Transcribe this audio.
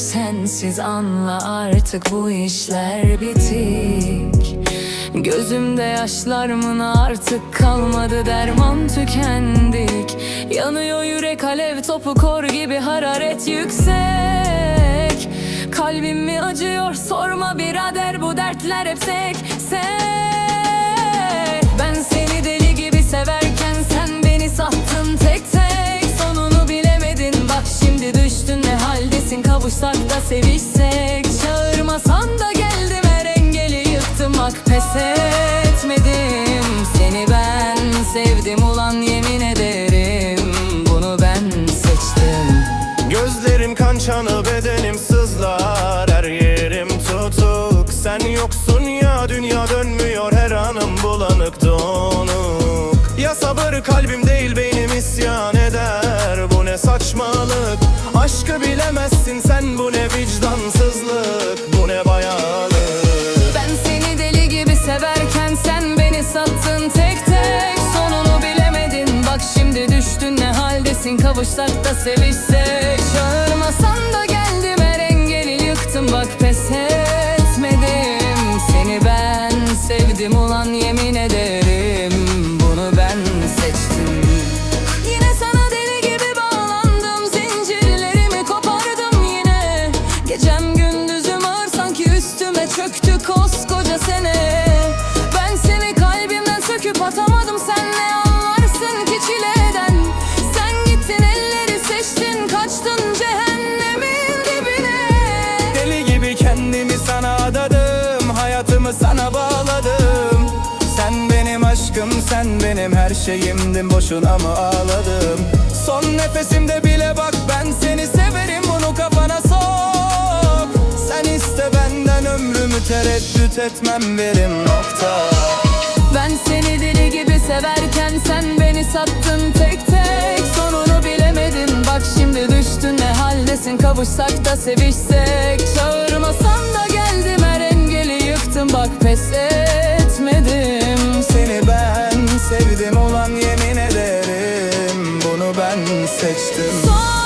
sensiz anla artık bu işler bitik. Gözümde yaşlarımın artık kalmadı derman tükendik. Yanıyor yürek alev topu kor gibi hararet yüksek. Kalbim mi acıyor sorma birader bu dertler hep tek sek sevişsek Çağırmasan da geldim her engeli yıktım bak pes etmedim. Seni ben sevdim ulan yemin ederim bunu ben seçtim. Gözlerim kan çanı bedenim sızlar Her yerim tutuk. Sen yoksun ya dünya dönmüyor Her anım bulanık donuk. Ya sabır kalbim değil beynim isyan eder Bu ne saçmalık? Aşkı bilemezsin sen bu ne Ben seni deli gibi severken sen beni sattın tek tek. Sonunu bilemedin bak şimdi düştün. Ne haldesin? Kavuşsak da sevişsek. Çağırmasan çöktü koskoca sene. Ben seni kalbimden söküp atamadım. Sen ne anlarsın ki çileden? Sen gittin elleri seçtin Kaçtın cehennemin dibine. Deli gibi kendimi sana adadım Hayatımı sana bağladım. Sen benim aşkım sen benim her şeyimdin Boşuna mı ağladım? Son nefesimde bile bak ben seni tereddüt etmem verim nokta. Ben seni deli gibi severken sen beni sattın tek tek. Sonunu bilemedin bak şimdi düştün. Ne haldesin? Kavuşsak da sevişsek. Çağırmasan da geldim. Her engeli yıktım. Bak pes etmedim. Seni ben sevdim ulan yemin ederim. Bunu ben seçtim